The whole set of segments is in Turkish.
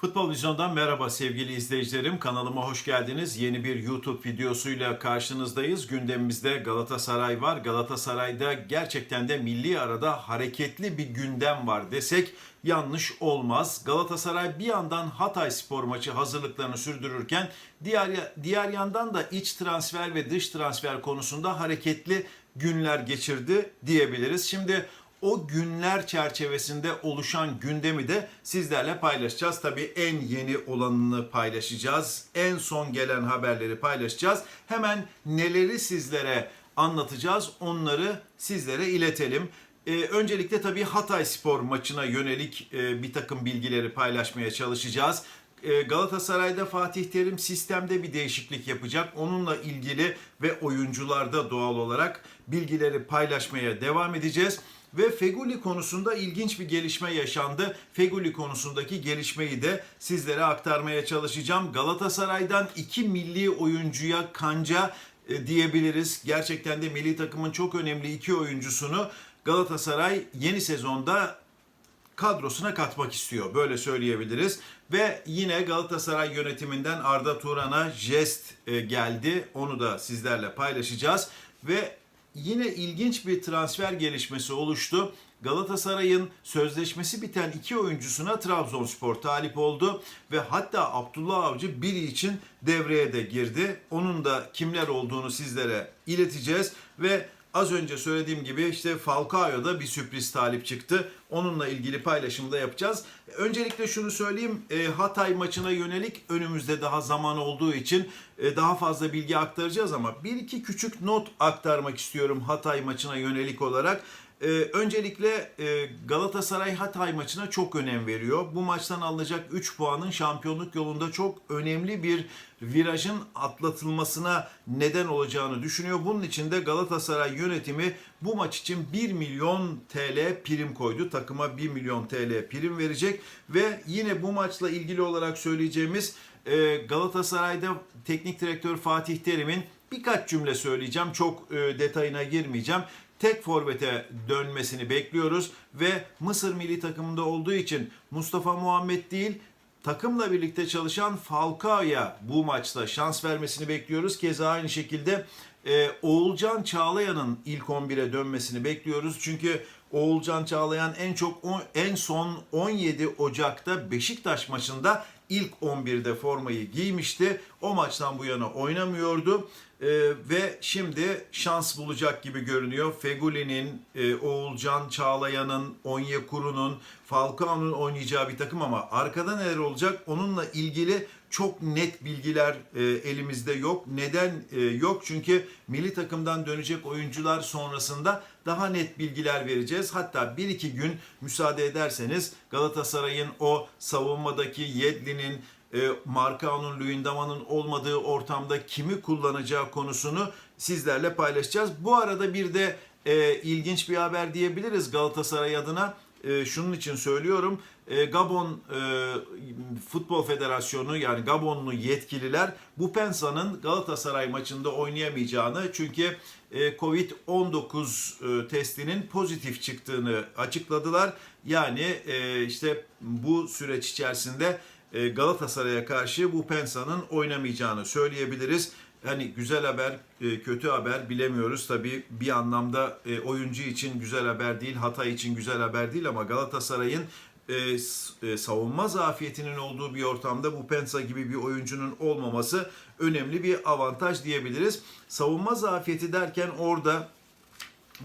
Futbol Vizyon'dan merhaba sevgili izleyicilerim. Kanalıma hoş geldiniz. Yeni bir YouTube videosuyla karşınızdayız. Gündemimizde Galatasaray var. Galatasaray'da gerçekten de milli arada hareketli bir gündem var desek yanlış olmaz. Galatasaray bir yandan Hatay spor maçı hazırlıklarını sürdürürken diğer diğer yandan da iç transfer ve dış transfer konusunda hareketli günler geçirdi diyebiliriz. Şimdi o günler çerçevesinde oluşan gündemi de sizlerle paylaşacağız. Tabii en yeni olanını paylaşacağız. En son gelen haberleri paylaşacağız. Hemen neleri sizlere anlatacağız onları sizlere iletelim. Ee, öncelikle tabii Hatay Spor maçına yönelik e, bir takım bilgileri paylaşmaya çalışacağız. Ee, Galatasaray'da Fatih Terim sistemde bir değişiklik yapacak. Onunla ilgili ve oyuncularda doğal olarak bilgileri paylaşmaya devam edeceğiz. Ve Feguli konusunda ilginç bir gelişme yaşandı. Feguli konusundaki gelişmeyi de sizlere aktarmaya çalışacağım. Galatasaray'dan iki milli oyuncuya kanca e, diyebiliriz. Gerçekten de milli takımın çok önemli iki oyuncusunu Galatasaray yeni sezonda kadrosuna katmak istiyor. Böyle söyleyebiliriz. Ve yine Galatasaray yönetiminden Arda Turan'a jest e, geldi. Onu da sizlerle paylaşacağız. Ve yine ilginç bir transfer gelişmesi oluştu. Galatasaray'ın sözleşmesi biten iki oyuncusuna Trabzonspor talip oldu ve hatta Abdullah Avcı biri için devreye de girdi. Onun da kimler olduğunu sizlere ileteceğiz ve Az önce söylediğim gibi işte Falcao'da bir sürpriz talip çıktı. Onunla ilgili paylaşımı da yapacağız. Öncelikle şunu söyleyeyim. e, Hatay maçına yönelik önümüzde daha zaman olduğu için e, daha fazla bilgi aktaracağız ama bir iki küçük not aktarmak istiyorum Hatay maçına yönelik olarak. Ee, öncelikle e, Galatasaray Hatay maçına çok önem veriyor. Bu maçtan alınacak 3 puanın şampiyonluk yolunda çok önemli bir virajın atlatılmasına neden olacağını düşünüyor. Bunun için de Galatasaray yönetimi bu maç için 1 milyon TL prim koydu. Takıma 1 milyon TL prim verecek ve yine bu maçla ilgili olarak söyleyeceğimiz e, Galatasaray'da teknik direktör Fatih Terim'in birkaç cümle söyleyeceğim. Çok e, detayına girmeyeceğim tek forvete dönmesini bekliyoruz ve Mısır milli takımında olduğu için Mustafa Muhammed değil takımla birlikte çalışan Falcao'ya bu maçta şans vermesini bekliyoruz. Keza aynı şekilde e, Oğulcan Çağlayan'ın ilk 11'e dönmesini bekliyoruz. Çünkü Oğulcan Çağlayan en çok en son 17 Ocak'ta Beşiktaş maçında ilk 11'de formayı giymişti. O maçtan bu yana oynamıyordu. Ee, ve şimdi şans bulacak gibi görünüyor. Feguli'nin, e, Oğulcan Çağlayan'ın, Onyekuru'nun, Falcao'nun oynayacağı bir takım ama arkada neler olacak onunla ilgili çok net bilgiler e, elimizde yok. Neden e, yok? Çünkü milli takımdan dönecek oyuncular sonrasında daha net bilgiler vereceğiz. Hatta bir iki gün müsaade ederseniz Galatasaray'ın o savunmadaki Yedlin'in e, Markao'nun, Luyendama'nın olmadığı ortamda kimi kullanacağı konusunu sizlerle paylaşacağız. Bu arada bir de e, ilginç bir haber diyebiliriz Galatasaray adına. E, şunun için söylüyorum. E, Gabon e, Futbol Federasyonu yani Gabonlu yetkililer bu Pensa'nın Galatasaray maçında oynayamayacağını çünkü e, Covid-19 e, testinin pozitif çıktığını açıkladılar. Yani e, işte bu süreç içerisinde Galatasaray'a karşı bu Pensa'nın oynamayacağını söyleyebiliriz. Hani güzel haber, e, kötü haber bilemiyoruz. Tabii bir anlamda e, oyuncu için güzel haber değil, Hatay için güzel haber değil ama Galatasaray'ın e, e, savunma zafiyetinin olduğu bir ortamda bu Pensa gibi bir oyuncunun olmaması önemli bir avantaj diyebiliriz. Savunma zafiyeti derken orada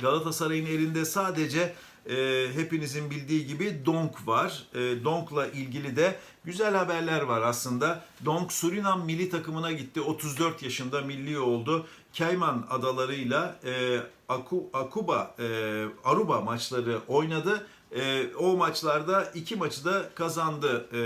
Galatasaray'ın elinde sadece e, hepinizin bildiği gibi Donk var. E, Donk'la ilgili de güzel haberler var aslında. Donk Surinam milli takımına gitti. 34 yaşında milli oldu. Cayman adalarıyla e, Aku, Akuba, e, Aruba maçları oynadı. E, o maçlarda iki maçı da kazandı e,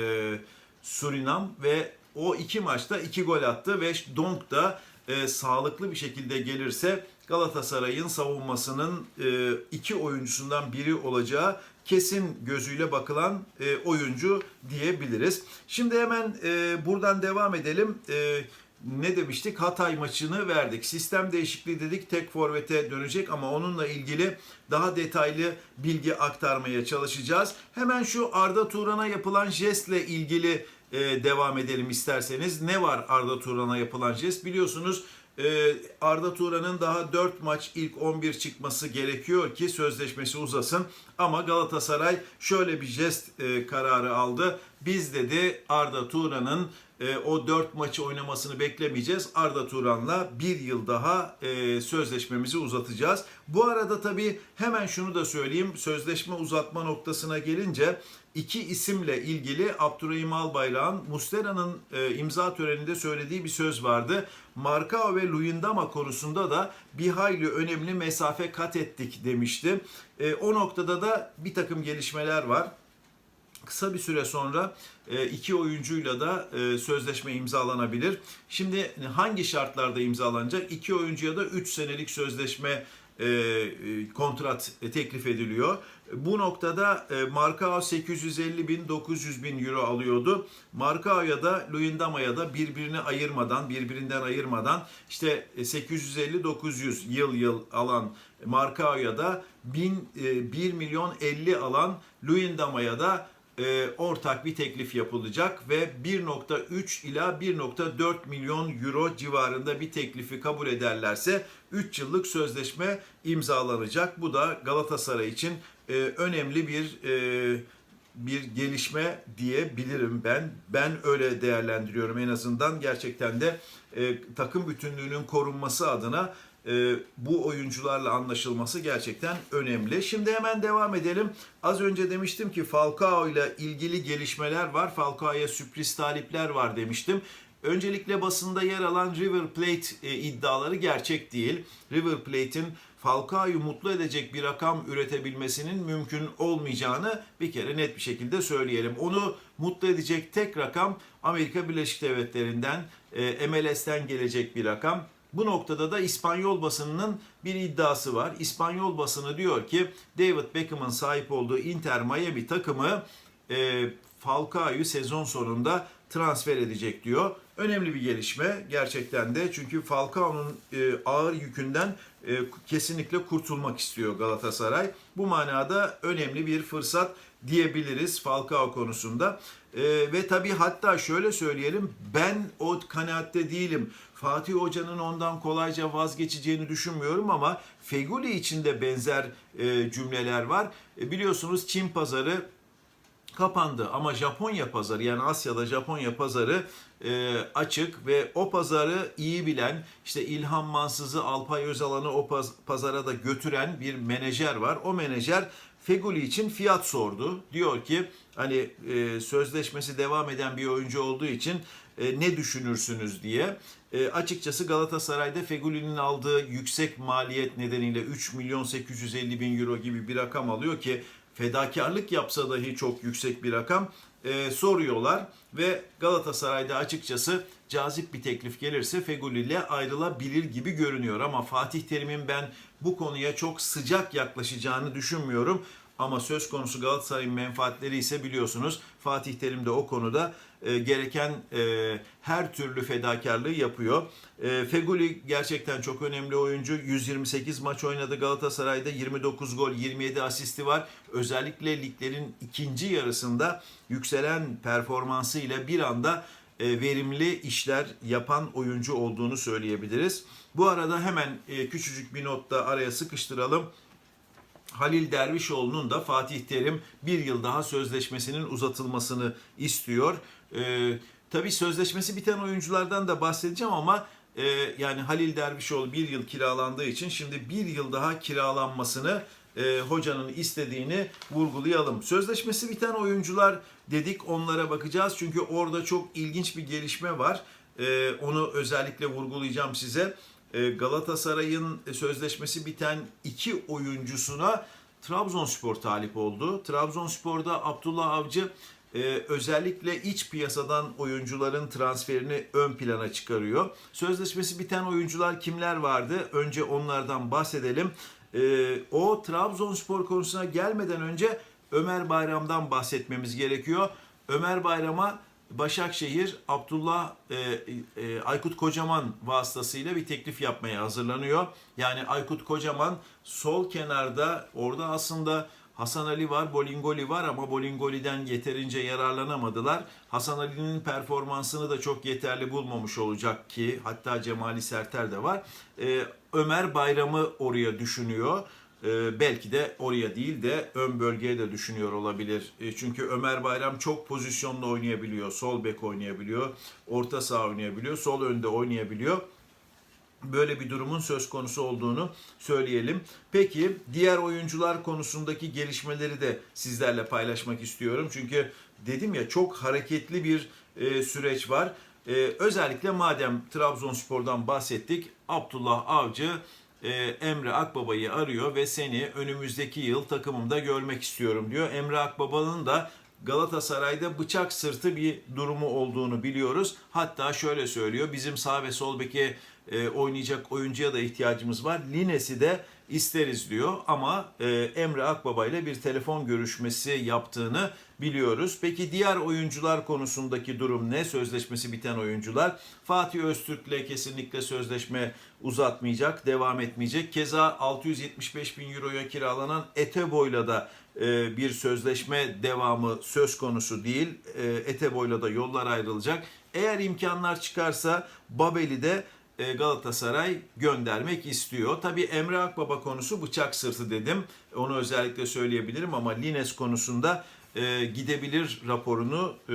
Surinam ve o iki maçta iki gol attı ve Donk da e, sağlıklı bir şekilde gelirse Galatasaray'ın savunmasının e, iki oyuncusundan biri olacağı kesin gözüyle bakılan e, oyuncu diyebiliriz. Şimdi hemen e, buradan devam edelim. E, ne demiştik? Hatay maçını verdik. Sistem değişikliği dedik. Tek forvete dönecek ama onunla ilgili daha detaylı bilgi aktarmaya çalışacağız. Hemen şu Arda Turan'a yapılan jestle ilgili e, devam edelim isterseniz. Ne var Arda Turan'a yapılan jest? Biliyorsunuz Arda Turan'ın daha 4 maç ilk 11 çıkması gerekiyor ki sözleşmesi uzasın. Ama Galatasaray şöyle bir jest e, kararı aldı. Biz dedi Arda Turan'ın e, o 4 maçı oynamasını beklemeyeceğiz. Arda Turan'la bir yıl daha e, sözleşmemizi uzatacağız. Bu arada tabii hemen şunu da söyleyeyim. Sözleşme uzatma noktasına gelince iki isimle ilgili Abdurrahim Albayrak'ın Mustera'nın e, imza töreninde söylediği bir söz vardı. Markao ve Luyendama konusunda da bir hayli önemli mesafe kat ettik demişti. E, o noktada da bir takım gelişmeler var kısa bir süre sonra e, iki oyuncuyla da e, sözleşme imzalanabilir. Şimdi hangi şartlarda imzalanacak? İki oyuncuya da 3 senelik sözleşme e, kontrat teklif ediliyor. Bu noktada Markao 850 bin 900 bin euro alıyordu. Markao'ya da Luyendama'ya da birbirini ayırmadan, birbirinden ayırmadan işte 850-900 yıl yıl alan Markao'ya da 1000, 1 milyon 50 alan Luyendama'ya da e, ortak bir teklif yapılacak ve 1.3 ila 1.4 milyon euro civarında bir teklifi kabul ederlerse 3 yıllık sözleşme imzalanacak. Bu da Galatasaray için e, önemli bir e, bir gelişme diyebilirim ben. Ben öyle değerlendiriyorum en azından gerçekten de e, takım bütünlüğünün korunması adına e, bu oyuncularla anlaşılması gerçekten önemli. Şimdi hemen devam edelim. Az önce demiştim ki Falcao ile ilgili gelişmeler var. Falcao'ya sürpriz talipler var demiştim. Öncelikle basında yer alan River Plate e, iddiaları gerçek değil. River Plate'in Falcao'yu mutlu edecek bir rakam üretebilmesinin mümkün olmayacağını bir kere net bir şekilde söyleyelim. Onu mutlu edecek tek rakam Amerika Birleşik Devletleri'nden, e, MLS'ten gelecek bir rakam. Bu noktada da İspanyol basınının bir iddiası var. İspanyol basını diyor ki David Beckham'ın sahip olduğu Inter Miami takımı e, Falcao'yu sezon sonunda transfer edecek diyor. Önemli bir gelişme gerçekten de çünkü Falcao'nun e, ağır yükünden e, kesinlikle kurtulmak istiyor Galatasaray. Bu manada önemli bir fırsat diyebiliriz Falcao konusunda. E, ve tabii hatta şöyle söyleyelim ben o kanaatte değilim. Fatih Hoca'nın ondan kolayca vazgeçeceğini düşünmüyorum ama Feguli için de benzer e, cümleler var. E, biliyorsunuz Çin pazarı kapandı ama Japonya pazarı yani Asya'da Japonya pazarı e, açık ve o pazarı iyi bilen işte İlhan Mansız'ı Alpay Özalan'ı o paz- pazara da götüren bir menajer var. O menajer Feguli için fiyat sordu. Diyor ki hani e, sözleşmesi devam eden bir oyuncu olduğu için e, ne düşünürsünüz diye. E, açıkçası Galatasaray'da Feguli'nin aldığı yüksek maliyet nedeniyle 3 milyon 850 bin euro gibi bir rakam alıyor ki fedakarlık yapsa dahi çok yüksek bir rakam e, soruyorlar ve Galatasaray'da açıkçası cazip bir teklif gelirse Feguli ile ayrılabilir gibi görünüyor ama Fatih Terim'in ben bu konuya çok sıcak yaklaşacağını düşünmüyorum. Ama söz konusu Galatasaray'ın menfaatleri ise biliyorsunuz Fatih Terim de o konuda e, gereken e, her türlü fedakarlığı yapıyor. E, Feguli gerçekten çok önemli oyuncu. 128 maç oynadı Galatasaray'da. 29 gol, 27 asisti var. Özellikle liglerin ikinci yarısında yükselen performansıyla bir anda e, verimli işler yapan oyuncu olduğunu söyleyebiliriz. Bu arada hemen e, küçücük bir notta araya sıkıştıralım. Halil Dervişoğlu'nun da Fatih Terim bir yıl daha sözleşmesinin uzatılmasını istiyor. Ee, tabii sözleşmesi biten oyunculardan da bahsedeceğim ama e, yani Halil Dervişoğlu bir yıl kiralandığı için şimdi bir yıl daha kiralanmasını e, hocanın istediğini vurgulayalım. Sözleşmesi biten oyuncular dedik onlara bakacağız çünkü orada çok ilginç bir gelişme var. E, onu özellikle vurgulayacağım size. E, Galatasaray'ın sözleşmesi biten iki oyuncusuna Trabzonspor talip oldu. Trabzonspor'da Abdullah Avcı e, özellikle iç piyasadan oyuncuların transferini ön plana çıkarıyor. Sözleşmesi biten oyuncular kimler vardı? Önce onlardan bahsedelim. E, o Trabzonspor konusuna gelmeden önce Ömer Bayram'dan bahsetmemiz gerekiyor. Ömer Bayram'a Başakşehir Abdullah e, e, Aykut Kocaman vasıtasıyla bir teklif yapmaya hazırlanıyor. Yani Aykut Kocaman sol kenarda orada aslında Hasan Ali var, Bolingoli var ama Bolingoli'den yeterince yararlanamadılar. Hasan Ali'nin performansını da çok yeterli bulmamış olacak ki hatta Cemali Serter de var. Ee, Ömer Bayram'ı oraya düşünüyor. Ee, belki de oraya değil de ön bölgeye de düşünüyor olabilir. Ee, çünkü Ömer Bayram çok pozisyonda oynayabiliyor. Sol bek oynayabiliyor, orta saha oynayabiliyor, sol önde oynayabiliyor böyle bir durumun söz konusu olduğunu söyleyelim. Peki diğer oyuncular konusundaki gelişmeleri de sizlerle paylaşmak istiyorum. Çünkü dedim ya çok hareketli bir e, süreç var. E, özellikle madem Trabzonspor'dan bahsettik, Abdullah Avcı e, Emre Akbaba'yı arıyor ve seni önümüzdeki yıl takımımda görmek istiyorum diyor. Emre Akbaba'nın da Galatasaray'da bıçak sırtı bir durumu olduğunu biliyoruz. Hatta şöyle söylüyor. Bizim sağ ve sol beke e, oynayacak oyuncuya da ihtiyacımız var. Lines'i de isteriz diyor ama e, Emre Akbaba ile bir telefon görüşmesi yaptığını biliyoruz. Peki diğer oyuncular konusundaki durum ne? Sözleşmesi biten oyuncular. Fatih Öztürk'le kesinlikle sözleşme uzatmayacak, devam etmeyecek. Keza 675 bin euroya kiralanan Eteboy'la da e, bir sözleşme devamı söz konusu değil. E, Eteboy'la da yollar ayrılacak. Eğer imkanlar çıkarsa Babel'i de Galatasaray göndermek istiyor. Tabii Emre Akbaba konusu bıçak sırtı dedim. Onu özellikle söyleyebilirim ama Lines konusunda e, gidebilir raporunu e,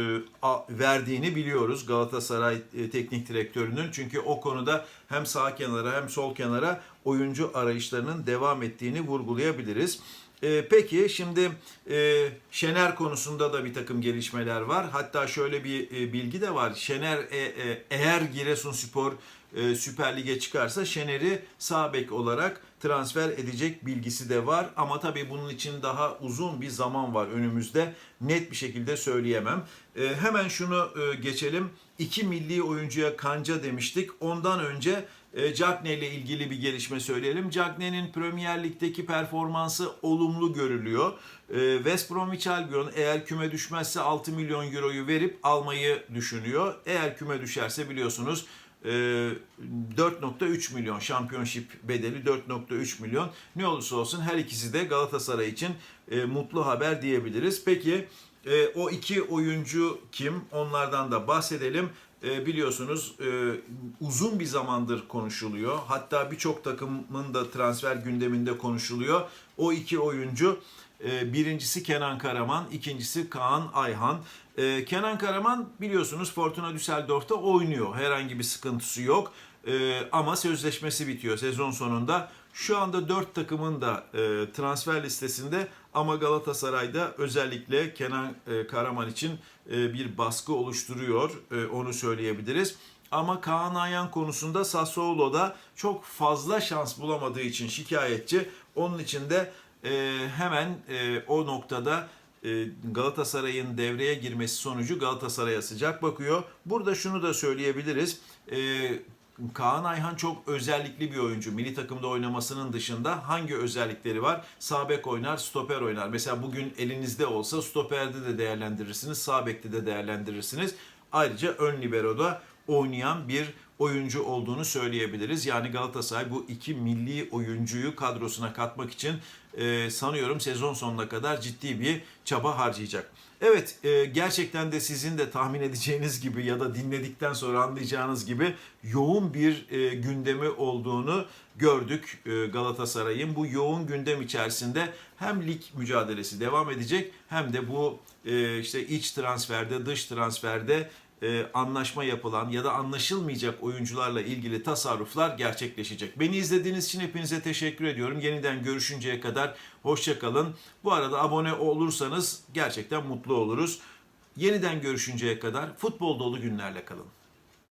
verdiğini biliyoruz Galatasaray e, teknik direktörünün. Çünkü o konuda hem sağ kenara hem sol kenara oyuncu arayışlarının devam ettiğini vurgulayabiliriz. E, peki şimdi e, Şener konusunda da bir takım gelişmeler var. Hatta şöyle bir e, bilgi de var. Şener e, e, eğer Giresunspor e, Süper Lig'e çıkarsa Şener'i sağ bek olarak transfer edecek bilgisi de var. Ama tabii bunun için daha uzun bir zaman var önümüzde. Net bir şekilde söyleyemem. E, hemen şunu e, geçelim. İki milli oyuncuya kanca demiştik. Ondan önce e, Cagney ile ilgili bir gelişme söyleyelim. Cagney'in Premier Lig'deki performansı olumlu görülüyor. E, West Bromwich Albion eğer küme düşmezse 6 milyon euroyu verip almayı düşünüyor. Eğer küme düşerse biliyorsunuz 4.3 milyon şampiyonşip bedeli 4.3 milyon. Ne olursa olsun her ikisi de Galatasaray için e, mutlu haber diyebiliriz. Peki e, o iki oyuncu kim? Onlardan da bahsedelim. E, biliyorsunuz uzun bir zamandır konuşuluyor. Hatta birçok takımın da transfer gündeminde konuşuluyor. O iki oyuncu birincisi Kenan Karaman, ikincisi Kaan Ayhan. Ee, Kenan Karaman biliyorsunuz Fortuna Düsseldorf'ta oynuyor. Herhangi bir sıkıntısı yok. Ee, ama sözleşmesi bitiyor sezon sonunda. Şu anda 4 takımın da e, transfer listesinde ama Galatasaray'da özellikle Kenan e, Karaman için e, bir baskı oluşturuyor. E, onu söyleyebiliriz. Ama Kaan Ayhan konusunda Sassuolo'da çok fazla şans bulamadığı için şikayetçi. Onun için de e, hemen e, o noktada e, Galatasaray'ın devreye girmesi sonucu Galatasaray'a sıcak bakıyor. Burada şunu da söyleyebiliriz. E, Kaan Ayhan çok özellikli bir oyuncu. Milli takımda oynamasının dışında hangi özellikleri var? Sağ bek oynar, stoper oynar. Mesela bugün elinizde olsa stoperde de değerlendirirsiniz, sağ bekte de değerlendirirsiniz. Ayrıca ön libero'da oynayan bir oyuncu olduğunu söyleyebiliriz. Yani Galatasaray bu iki milli oyuncuyu kadrosuna katmak için e, sanıyorum sezon sonuna kadar ciddi bir çaba harcayacak. Evet e, gerçekten de sizin de tahmin edeceğiniz gibi ya da dinledikten sonra anlayacağınız gibi yoğun bir e, gündemi olduğunu gördük e, Galatasaray'ın. Bu yoğun gündem içerisinde hem lig mücadelesi devam edecek hem de bu e, işte iç transferde dış transferde e, anlaşma yapılan ya da anlaşılmayacak oyuncularla ilgili tasarruflar gerçekleşecek. Beni izlediğiniz için hepinize teşekkür ediyorum. Yeniden görüşünceye kadar hoşçakalın. Bu arada abone olursanız gerçekten mutlu oluruz. Yeniden görüşünceye kadar futbol dolu günlerle kalın.